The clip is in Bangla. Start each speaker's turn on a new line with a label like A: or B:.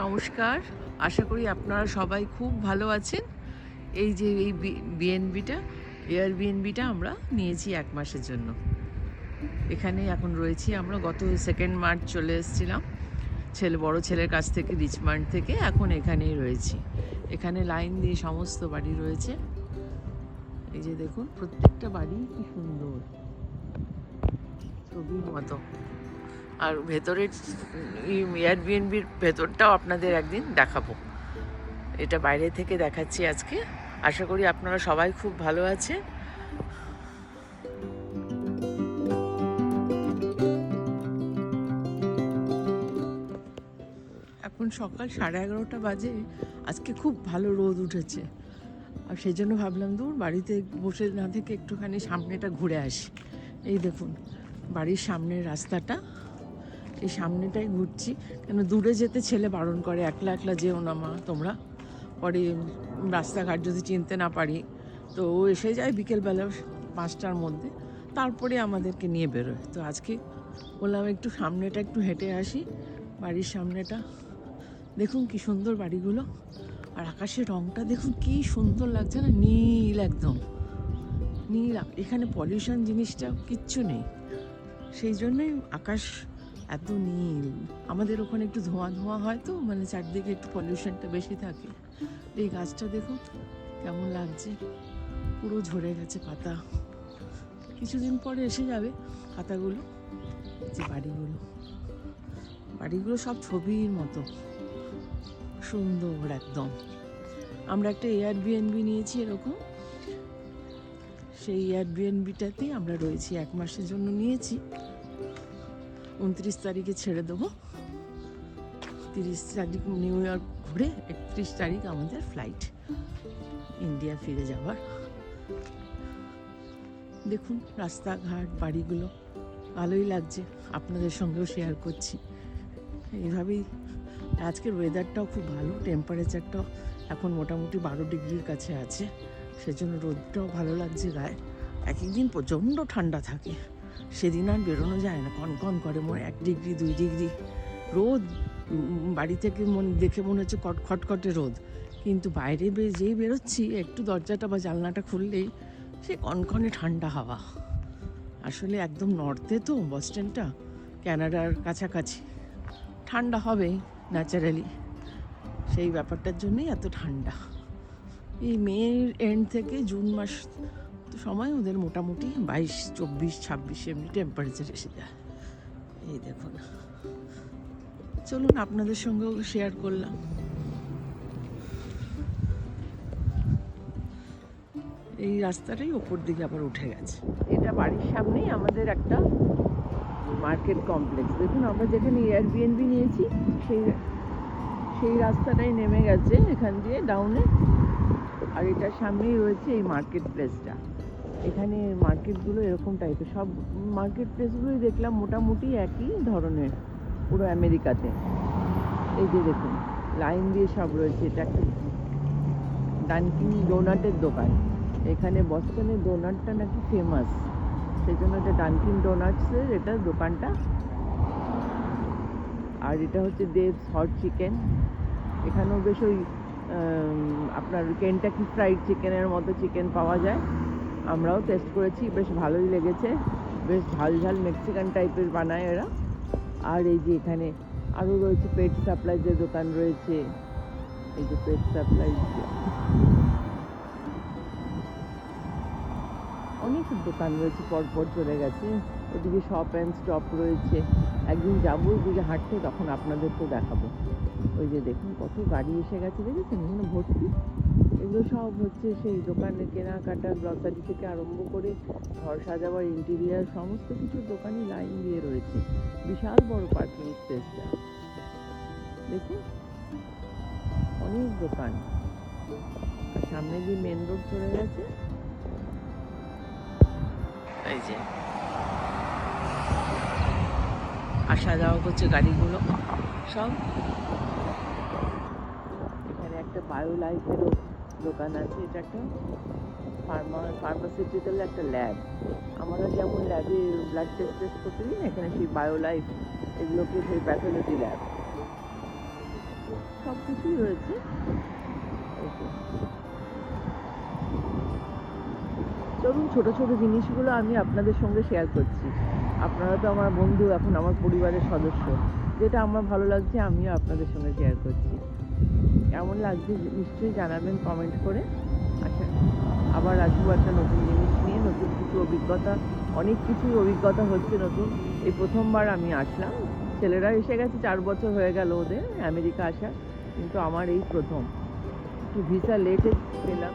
A: নমস্কার। আশা করি আপনারা সবাই খুব ভালো আছেন। এই যে এই বিএনবিটা এয়ার বিএনবিটা আমরা নিয়েছি এক মাসের জন্য। এখানে এখন রয়েছি আমরা, গত সেকেন্ড মার্চ চলে এসেছিলাম। ছেলে, বড় ছেলের কাছ থেকে রিচমান্ড থেকে এখন এখানেই রয়েছি। এখানে লাইন দিয়ে সমস্ত বাড়ি রয়েছে। এই যে দেখুন, প্রত্যেকটা বাড়ি কি সুন্দর। ছবির মতো। আর ভেতরের এয়ারবিএনবির ভেতরটাও আপনাদের একদিন দেখাবো। এটা বাইরে থেকে দেখাচ্ছি আজকে। আশা করি আপনারা সবাই খুব ভালো আছে এখন সকাল সাড়ে এগারোটা বাজে। আজকে খুব ভালো রোদ উঠেছে। আর সেই জন্য ভাবলাম দূর বাড়িতে বসে না থেকে একটুখানি সামনেটা ঘুরে আসি। এই দেখুন, বাড়ির সামনের রাস্তাটা। এই সামনেটাই ঘুরছি। কেন দূরে যেতে ছেলে বারণ করে, একলা একলা যেও না মা তোমরা। পরে রাস্তাঘাট যদি চিনতে না পারি, তো ও এসে যায় বিকেলবেলা পাঁচটার মধ্যে। তারপরে আমাদেরকে নিয়ে বেরোয়। তো আজকে বললাম একটু সামনেটা একটু হেঁটে আসি, বাড়ির সামনেটা। দেখুন কি সুন্দর বাড়িগুলো। আর আকাশের রংটা দেখুন কি সুন্দর লাগছে না, নীল একদম। নীল, এখানে পলিউশন জিনিসটা কিচ্ছু নেই। সেই জন্যই আকাশ এত নীল। আমাদের ওখানে একটু ধোঁয়া ধোঁয়া হয় তো মানে চারদিকে একটু পলিউশনটা বেশি থাকে। এই গাছটা দেখুন কেমন লাগছে? পুরো ঝরে গেছে পাতা। কিছুদিন পরে এসে যাবে পাতাগুলো যে বাড়িগুলো। বাড়িগুলো সব ছবির মতো, সুন্দর একদম। আমরা একটা এয়ার বিএনবি নিয়েছি এরকম। সেই এয়ারবিএনবিটাতেই আমরা রয়েছি, এক মাসের জন্য নিয়েছি। উনত্রিশ তারিখে ছেড়ে দেবো। তিরিশ তারিখ নিউ ইয়র্ক ঘুরে একত্রিশ তারিখ আমাদের ফ্লাইট ইন্ডিয়া ফিরে যাওয়ার। দেখুন রাস্তাঘাট, বাড়িগুলো ভালোই লাগছে। আপনাদের সঙ্গেও শেয়ার করছি। এইভাবেই আজকের ওয়েদারটাও খুব ভালো টেম্পারেচারটাও এখন মোটামুটি বারো ডিগ্রির কাছে আছে। সেজন্য রোদটাও ভালো লাগছে গায়ে। এক একদিন প্রচণ্ড ঠান্ডা থাকে। সেদিন আর বেরোনো যায় না। কনকন করে মনে এক ডিগ্রি, দুই ডিগ্রি। রোদ বাড়ি থেকে মনে, দেখে মনে হচ্ছে খটখটে রোদ। কিন্তু বাইরে বে যেই বেরোচ্ছি, একটু দরজাটা বা জানলাটা খুললেই সে কনকনে ঠান্ডা হাওয়া। আসলে একদম নর্থে তো বস্টনটা ক্যানাডার কাছাকাছি। ঠান্ডা হবে, ন্যাচারালি। সেই ব্যাপারটার জন্যই এত ঠান্ডা। এই মের এন্ড থেকে জুন মাস সময় ওদের মোটামুটি বাইশ, চব্বিশ, ছাব্বিশ এমনি টেম্পারেচার এসে যায়। এই দেখুন। চলুন আপনাদের সঙ্গেও শেয়ার করলাম। এই রাস্তাটাই ওপর দিকে আবার উঠে গেছে। এটা বাড়ির সামনেই আমাদের একটা মার্কেট কমপ্লেক্স দেখুন, আমরা যেখানে এয়ারবিএনবি নিয়েছি, সেই সেই রাস্তাটাই নেমে গেছে এখান দিয়ে ডাউনে আর এটার সামনেই রয়েছে এই মার্কেট প্লেসটা এখানে মার্কেটগুলো এরকম টাইপের সব মার্কেট প্লেসগুলোই দেখলাম মোটামুটি একই ধরনের পুরো আমেরিকাতে। এই যে দেখুন লাইন দিয়ে সব রয়েছে, এটা একটা ডানকিন ডোনাটের দোকান। এখানে বস্টনের ডোনাটটা নাকি ফেমাস সেই জন্য এটা ডানকিন ডোনাটসের এটা দোকানটা। আর এটা হচ্ছে দেবস হট চিকেন এখানেও বেশ ওই আপনার কেনটাকি ফ্রাইড চিকেনের মতো চিকেন পাওয়া যায়। আমরাও টেস্ট করেছি, বেশ ভালোই লেগেছে। বেশ ঝাল ঝাল মেক্সিকান টাইপের বানায় এরা। আর এই যে এখানে আরও রয়েছে পেট সাপ্লাইজের দোকান রয়েছে। এই যে পেট সাপ্লাই অনেক দোকান রয়েছে, পরপর চলে গেছে। ওদিকে শপ অ্যান্ড স্টপ রয়েছে। একদিন যাব ওইদিকে হাঁটতে, তখন আপনাদেরকে দেখাবো। ওই যে দেখুন, কত গাড়ি এসে গেছে, দেখেছেন? এখানে ভর্তি। এগুলো সব হচ্ছে সেই দোকানে কেনাকাটা গ্রসারি থেকে আরম্ভ করে ঘর সাজাবার ইন্টেরিয়ার সমস্ত কিছু দোকানই লাইন দিয়ে রয়েছে। বিশাল বড় পার্কিং স্পেসটা দেখুন, অনেক দোকান। আর সামনে দিয়ে মেন রোড চলে গেছে। এই যে। আসা যাওয়া করছে গাড়িগুলো। সব। এখানে একটা বায়ো লাইফেরও দোকান আছে, এটা একটা ফার্মা ফার্মাসিউটিক্যাল একটা ল্যাব আমরা যেমন ল্যাবে ব্লাড টেস্ট টেস্ট করতে দিই না, এখানে সেই বায়ো লাইফ এগুলোকে সেই প্যাথোলজি ল্যাব সব কিছুই রয়েছে। চলুন, ছোট ছোট জিনিসগুলো আমি আপনাদের সঙ্গে শেয়ার করছি। আপনারা তো আমার বন্ধু, এখন আমার পরিবারের সদস্য। যেটা আমার ভালো লাগছে, আমিও আপনাদের সঙ্গে শেয়ার করছি। কেমন লাগছে নিশ্চয়ই জানাবেন কমেন্ট করে। আচ্ছা আবার আসব একটা নতুন জিনিস নিয়ে, নতুন কিছু অভিজ্ঞতা, অনেক কিছুই অভিজ্ঞতা হচ্ছে নতুন। এই প্রথমবার আমি আসলাম। ছেলেরা এসে গেছে, চার বছর হয়ে গেল ওদের আমেরিকা আসা কিন্তু আমার এই প্রথম। একটু ভিসা লেটে পেলাম।